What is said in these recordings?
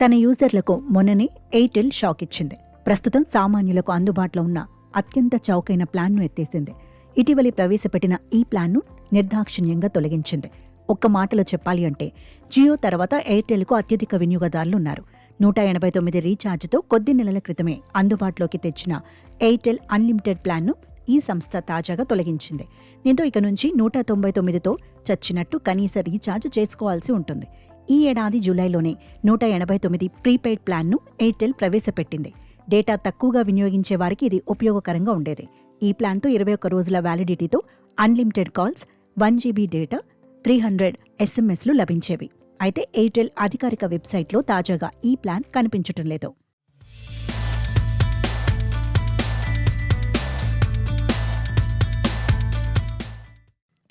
తన యూజర్లకు మొన్ననే Airtel shock ఇచ్చింది. ప్రస్తుతం సామాన్యులకు అందుబాటులో ఉన్న అత్యంత చౌకైన ప్లాన్ను ఎత్తేసింది. ఇటీవలి ప్రవేశపెట్టిన ఈ ప్లాన్ను నిర్దాక్షిణ్యంగా తొలగించింది. ఒక్క మాటలో చెప్పాలి అంటే జియో తర్వాత ఎయిర్టెల్కు అత్యధిక వినియోగదారులు ఉన్నారు. నూట ఎనభై తొమ్మిది రీఛార్జ్తో కొద్ది నెలల క్రితమే అందుబాటులోకి తెచ్చిన ఎయిర్టెల్ అన్లిమిటెడ్ ప్లాన్ను ఈ సంస్థ తాజాగా తొలగించింది. దీంతో ఇక నుంచి నూట తొంభై తొమ్మిదితో చచ్చినట్టు కనీస రీఛార్జ్ చేసుకోవాల్సి ఉంటుంది. ఈ ఏడాది జూలైలోనే నూట ఎనభై తొమ్మిది ప్రీపెయిడ్ ప్లాన్ను ఎయిర్టెల్ ప్రవేశపెట్టింది. డేటా తక్కువగా వినియోగించే వారికి ఇది ఉపయోగకరంగా ఉండేది. ఈ ప్లాన్తో ఇరవై ఒక్క రోజుల వ్యాలిడిటీతో unlimited calls one GB data three hundred ఎస్ఎంఎస్లు లభించేవి. అయితే ఎయిర్టెల్ అధికారిక వెబ్సైట్లో తాజాగా ఈ ప్లాన్ కనిపించటం లేదు.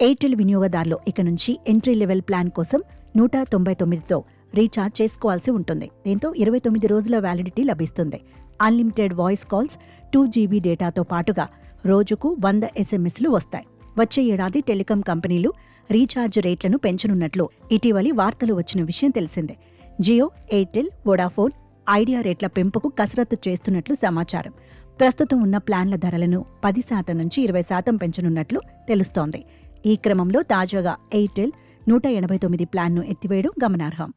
ఎయిర్టెల్ వినియోగదారులు ఇక నుంచి ఎంట్రీ లెవెల్ ప్లాన్ కోసం నూట తొంభై తొమ్మిదితో రీఛార్జ్ చేసుకోవాల్సి ఉంటుంది. దీంతో ఇరవై తొమ్మిది రోజుల వ్యాలిడిటీ లభిస్తుంది. Unlimited voice calls two GB డేటాతో పాటుగా రోజుకు వంద ఎస్ఎంఎస్లు వస్తాయి. వచ్చే ఏడాది టెలికాం కంపెనీలు రీఛార్జ్ రేట్లను పెంచనున్నట్లు ఇటీవలి వార్తలు వచ్చిన విషయం తెలిసిందే. జియో ఎయిర్టెల్ వోడాఫోన్ ఐడియా రేట్ల పెంపుకు కసరత్తు చేస్తున్నట్లు సమాచారం. ప్రస్తుతం ఉన్న ప్లాన్ల ధరలను పది శాతం నుంచి ఇరవై శాతం పెంచనున్నట్లు తెలుస్తోంది. ఈ క్రమంలో తాజాగా ఎయిర్టెల్ నూట ఎనభై తొమ్మిది ప్లాన్ను ఎత్తివేయడం గమనార్హం.